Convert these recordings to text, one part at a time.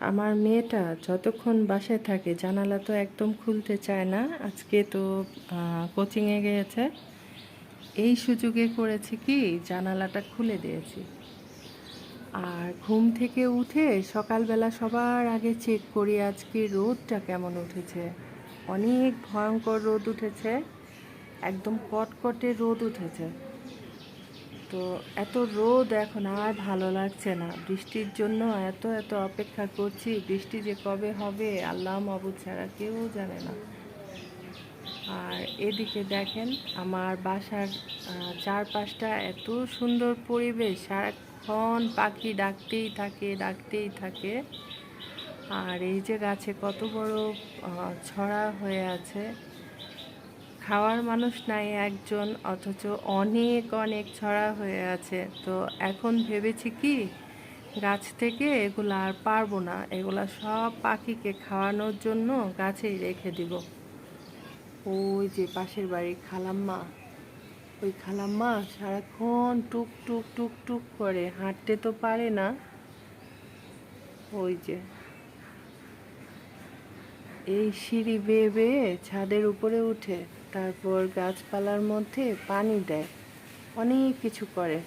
আমার মেয়েটা যতক্ষণ বাসায় থাকে জানালা তো একদম খুলতে চায় না। আজকে তো কোচিংয়ে গিয়েছে। এই সুযোগে করেছি কি, জানালাটা খুলে দিয়েছি। আর ঘুম থেকে উঠে সকালবেলা সবার আগে চেক করি আজকে রোদটা কেমন উঠেছে। অনেক ভয়ঙ্কর রোদ উঠেছে। একদম কটকটে রোদ উঠেছে। তো এত রোদ এখন আর ভালো লাগছে না। বৃষ্টির জন্য এত এত অপেক্ষা করছি, বৃষ্টি যে কবে হবে আল্লাহ মাবুদ ছাড়া কেউ জানে না। আর এদিকে দেখেন, আমার বাসার চারপাশটা এত সুন্দর পরিবেশ, সারাক্ষণ পাখি ডাকতেই থাকে ডাকতেই থাকে। আর এই যে গাছে কত বড় ছড়া হয়ে আছে। খাওয়ার মানুষ নাই একজন, অথচ অনেক অনেক ছড়া হয়ে আছে। তো এখন ভেবেছি কি, গাছ থেকে এগুলো আর পারব না। এগুলা সব পাখিকে খাওয়ানোর জন্য গাছেই রেখে দিব। ওই যে পাশের বাড়ির খালাম্মা, ওই খালাম্মা সারাক্ষণ টুক টুক টুক টুক করে হাঁটতে তো পারে না। ওই যে, এই সিঁড়ি বেয়ে বেয়ে ছাদের উপরে উঠে তারপর গাছপালার মধ্যে পানি দেয়, অনেক কিছু করে।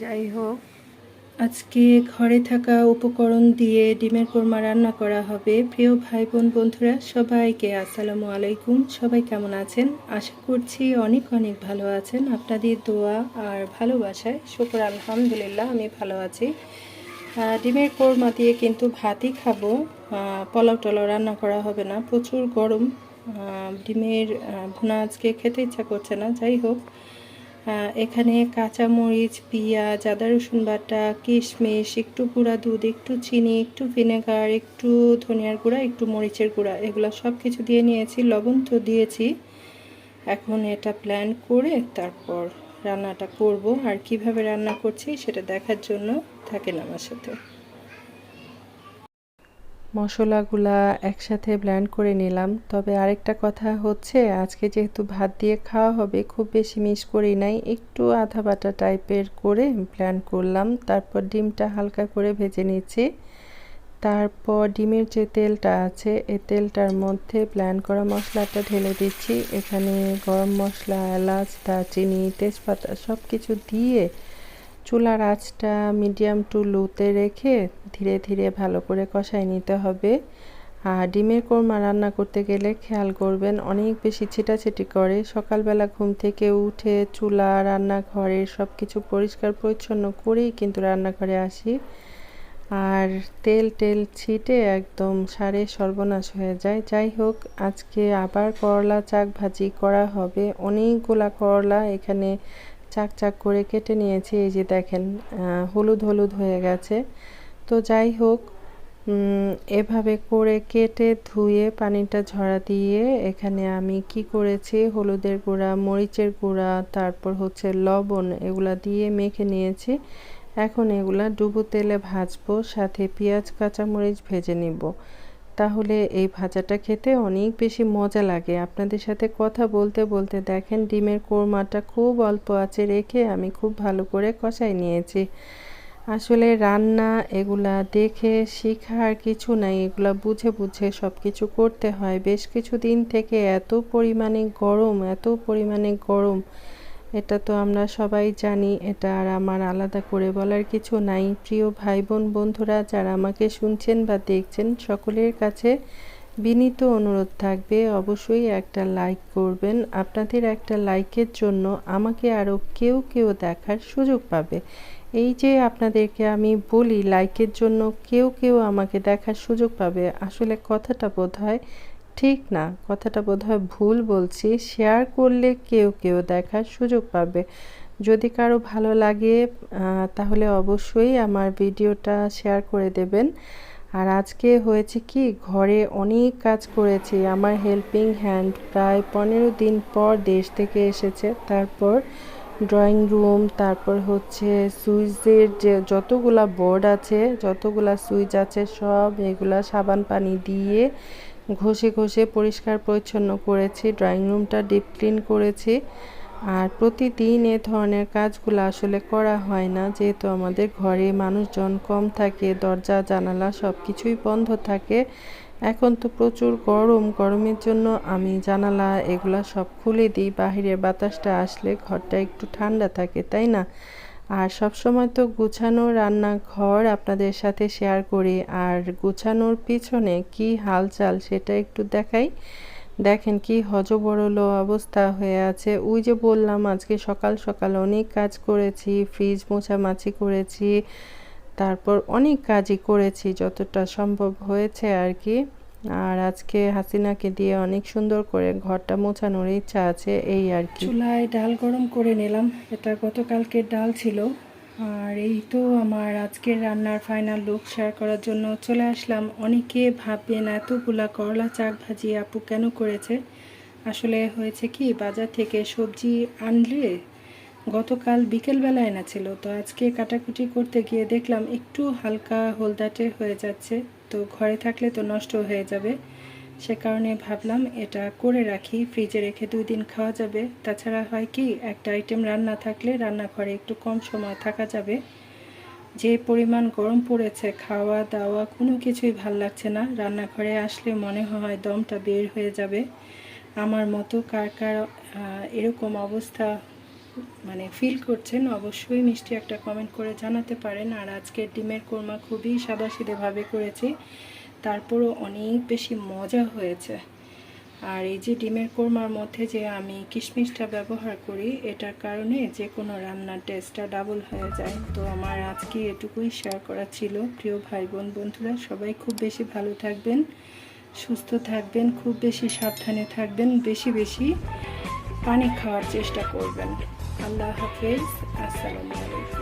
যাই হোক, আজকে ঘরে থাকা উপকরণ দিয়ে ডিমের কোরমা রান্না করা হবে। প্রিয় ভাই বোন বন্ধুরা, সবাইকে আসসালামু আলাইকুম। সবাই কেমন আছেন? আশা করছি অনেক অনেক ভালো আছেন। আপনাদের দোয়া আর ভালোবাসায় শুক্র আলহামদুলিল্লাহ, আমি ভালো আছি। ডিমের কোরমা দিয়ে কিন্তু ভাতই খাব। পোলাও টলাও রান্না করা হবে না, প্রচুর গরম। ডিমের ভুনা আজকে খেতে ইচ্ছা করছে না, যাই হোক। এখানে কাঁচামরিচ, পেঁয়াজ, আদা রসুন বাটা, কিশমিশ, একটু গুঁড়া দুধ, একটু চিনি, একটু ভিনেগার, একটু ধনিয়ার গুঁড়া, একটু মরিচের গুঁড়া, এগুলো সব কিছু দিয়ে নিয়েছি, লবণ তো দিয়েছি। এখন এটা প্ল্যান করে তারপর রান্নাটা করব আর কীভাবে রান্না করছি সেটা দেখার জন্য থাকেন আমার সাথে। মশলাগুলা একসাথে ব্লেন্ড করে নিলাম। তবে আরেকটা কথা হচ্ছে, আজকে যেহেতু ভাত দিয়ে খাওয়া হবে, খুব বেশি মিস করি নাই। একটু আধা বাটা টাইপের করে ব্লেন্ড করলাম। তারপর ডিমটা হালকা করে ভেজে নিচ্ছি। তারপর ডিমের যে তেলটা আছে এই তেলটার মধ্যে প্ল্যান করা মশলাটা ঢেলে দিচ্ছি। এখানে গরম মশলা, এলাচ, দারচিনি, তেজপাতা সব কিছু দিয়ে চুলার আঁচটা মিডিয়াম টু লোতে রেখে ধীরে ধীরে ভালো করে কষাই নিতে হবে। আর ডিমের কোরমা রান্না করতে গেলে খেয়াল করবেন, অনেক বেশি ছিটাছিটি করে। সকালবেলা ঘুম থেকে উঠে চুলা রান্নাঘরের সব কিছু পরিষ্কার পরিচ্ছন্ন করেই কিন্তু রান্নাঘরে আসি। আর তেল টেল ছিটে একদম সারে সর্বনাশ হয়ে যায়। যাই হোক, আজকে আবার করলা চাক ভাজি করা হবে। অনেকগুলা করলা এখানে চাক চাক করে কেটে নিয়েছি। এই যে দেখেন হলুদ হলুদ হয়ে গেছে। তো যাই হোক এভাবে করে কেটে ধুয়ে পানিটা ঝরা দিয়ে এখানে আমি কি করেছি? হলুদের গুঁড়া, মরিচের গুঁড়া, তারপর হচ্ছে লবণ এগুলা দিয়ে মেখে নিয়েছি। এখন এগুলা ডুবো তেলে ভাজবো, সাথে পেঁয়াজ, কাঁচামরিচ ভেজে নিব। তাহলে এই ভাজাটা খেতে অনেক বেশি মজা লাগে। আপনাদের সাথে কথা বলতে বলতে দেখেন ডিমের কোরমাটা খুব অল্প আছে রেখে আমি খুব ভালো করে কষাই নিয়েছি। আসলে রান্না এগুলা দেখে শেখার কিছু নাই, এগুলা বুঝে বুঝে সব কিছু করতে হয়। বেশ কিছু দিন থেকে এত পরিমাণে গরম, এত পরিমাণে গরম। এটা তো আমরা সবাই জানি, এটা আর আমার আলাদা করে বলার কিছু নাই। প্রিয় ভাই বোন বন্ধুরা, যারা আমাকে শুনছেন বা দেখছেন, সকলের কাছে বিনীত অনুরোধ থাকবে, অবশ্যই একটা লাইক করবেন। আপনাদের একটা লাইকের জন্য আমাকে আরও কেউ কেউ দেখার সুযোগ পাবে। এই যে আপনাদেরকে আমি বলি লাইকের জন্য কেউ কেউ আমাকে দেখার সুযোগ পাবে। আসলে কথাটা বোধ হয় ঠিক না, কথাটা বোধহয় ভুল বলছি। শেয়ার করলে কেউ কেউ দেখার সুযোগ পাবে। যদি কারও ভালো লাগে তাহলে অবশ্যই আমার ভিডিওটা শেয়ার করে দেবেন। আর আজকে হয়েছে কি, ঘরে অনেক কাজ করেছি। আমার হেল্পিং হ্যান্ড প্রায় পনেরো দিন পর দেশ থেকে এসেছে। তারপর ড্রয়িং রুম তারপর হচ্ছে সুইচের যে যতগুলা বোর্ড আছে, যতগুলা সুইচ আছে, সব এগুলা সাবান পানি দিয়ে ঘষে ঘষে পরিষ্কার পরিচ্ছন্ন করেছি ড্রয়িং রুমটা ডিপ ক্লিন করেছি। আর প্রতিদিন এ ধরনের কাজগুলো আসলে করা হয় না, যেহেতু আমাদের ঘরে মানুষজন কম থাকে, দরজা, জানালা সব কিছুই বন্ধ থাকে। এখন তো প্রচুর গরম, গরমের জন্য আমি জানালা এগুলা সব খুলে দিই, বাহিরের বাতাসটা আসলে ঘরটা একটু ঠান্ডা থাকে, তাই না? আর সব সময় তো গুছানো রান্নাঘর আপনাদের সাথে শেয়ার করি, আর গুছানোর পিছনে কি হালচাল সেটা একটু দেখাই। দেখেন কি হজবরল অবস্থা হয়ে আছে, ওই যে বললাম আজকে সকাল সকাল অনেক কাজ করেছি ফ্রিজ মোছামাছি করেছি তারপর অনেক কাজই করেছি, যতটা সম্ভব হয়েছে আর কি আর আজকে হাসিনাকে দিয়ে অনেক সুন্দর করে ঘরটা মোছানোর ইচ্ছা আছে, এই আর কি চুলায় ডাল গরম করে নিলাম, এটা গতকালকের ডাল ছিল। আর এই তো আমার আজকের রান্নার ফাইনাল লুক শেয়ার করার জন্য চলে আসলাম। অনেকে ভাববেন, এতগুলা করলা চাক ভাজি আপু কেন করেছে? আসলে হয়েছে কি, বাজার থেকে সবজি আনলে গতকাল বিকেলবেলা এনেছিল। তো আজকে কাটাকুটি করতে গিয়ে দেখলাম একটু হালকা হলদাটে হয়ে যাচ্ছে। তো ঘরে থাকলে তো নষ্ট হয়ে যাবে। সে কারণে ভাবলাম এটা করে রাখি, ফ্রিজে রেখে দুই দিন খাওয়া যাবে। তাছাড়া হয় কি, একটা আইটেম রান্না থাকলে রান্নাঘরে একটু কম সময় থাকা যাবে। যে পরিমাণ গরম পড়েছে, খাওয়া দাওয়া কোনো কিছুই ভালো লাগছে না। রান্নাঘরে আসলে মনে হয় দমটা বের হয়ে যাবে। আমার মতো কার কার এরকম অবস্থা মানে ফিল করছেন, অবশ্যই মিষ্টি একটা কমেন্ট করে জানাতে পারেন। আর আজকের ডিমের কোরমা খুবই সাদাসিধেভাবে করেছি, তারপরও অনেক বেশি মজা হয়েছে। আর এই যে ডিমের কোরমার মধ্যে যে আমি কিশমিশটা ব্যবহার করি, এটার কারণে যে কোনো রান্নার টেস্টটা ডাবল হয়ে যায়। তো আমার আজকে এটুকুই শেয়ার করা ছিল। প্রিয় ভাই বোন বন্ধুরা, সবাই খুব বেশি ভালো থাকবেন, সুস্থ থাকবেন, খুব বেশি সাবধানে থাকবেন, বেশি বেশি পানি খাওয়ার চেষ্টা করবেন। আল্লাহ হাফেজ আসসালামু আলাইকুম